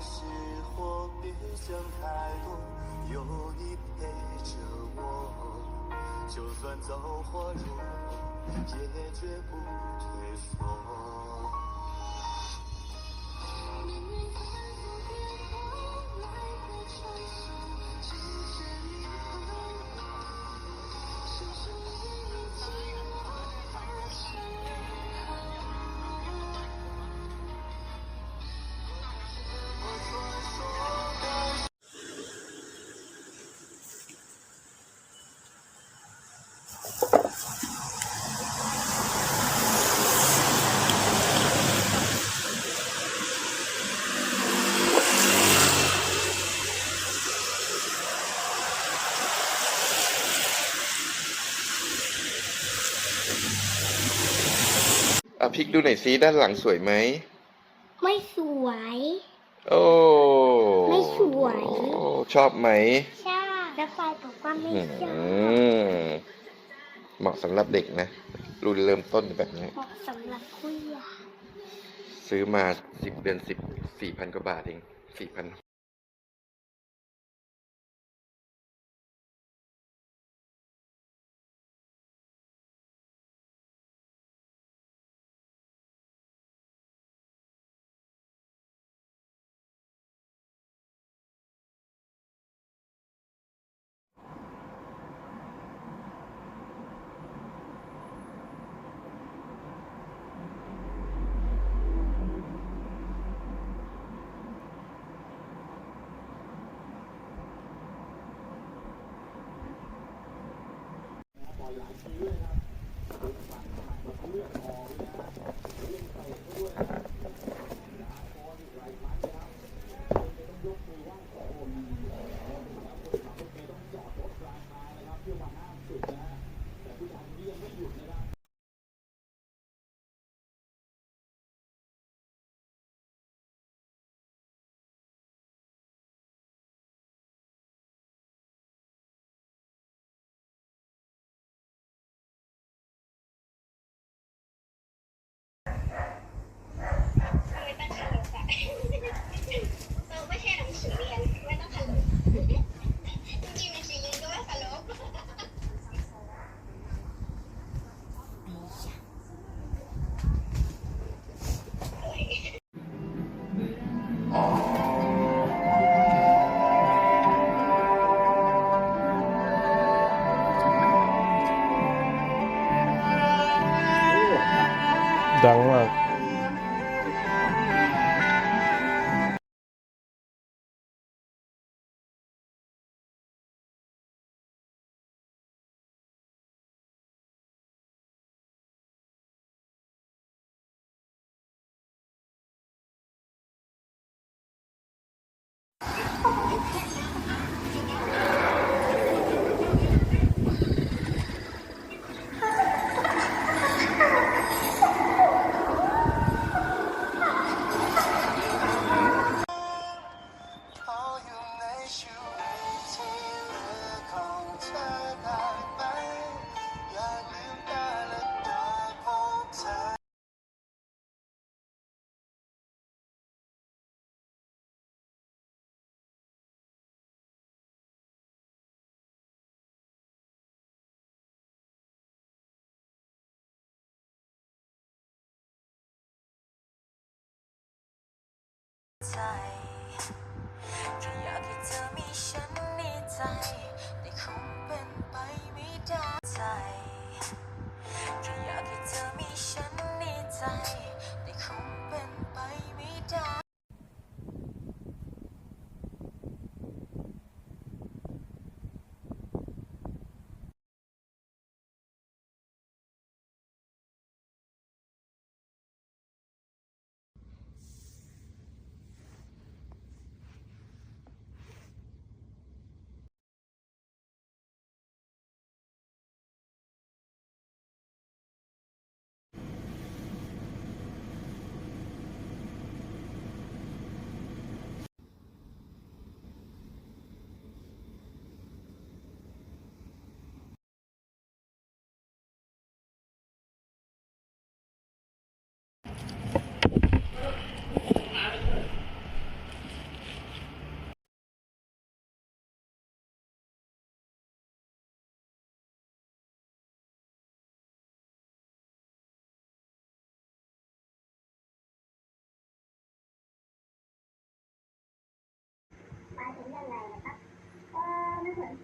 是或别想太多，有你陪着我，就算走火入魔，也绝不退缩。 อะพลิกดูหน่อยซิด้านหลังสวยไหม ไม่สวย โอ้ไม่สวย ชอบไหมใช่แล้วไฟบอกว่าไม่อืใช่มเหมาะสำหรับเด็กนะรุ่นเริ่มต้นแบบนี้เหมาะสำหรับผู้ใหญ่ซื้อมาสิบเดือนสิบสี่พันกว่าบาทเองสี่พัน Dá uma ใจแค่อยากให้เธอมีฉัน ยังไงนะคะเออมันเหมือน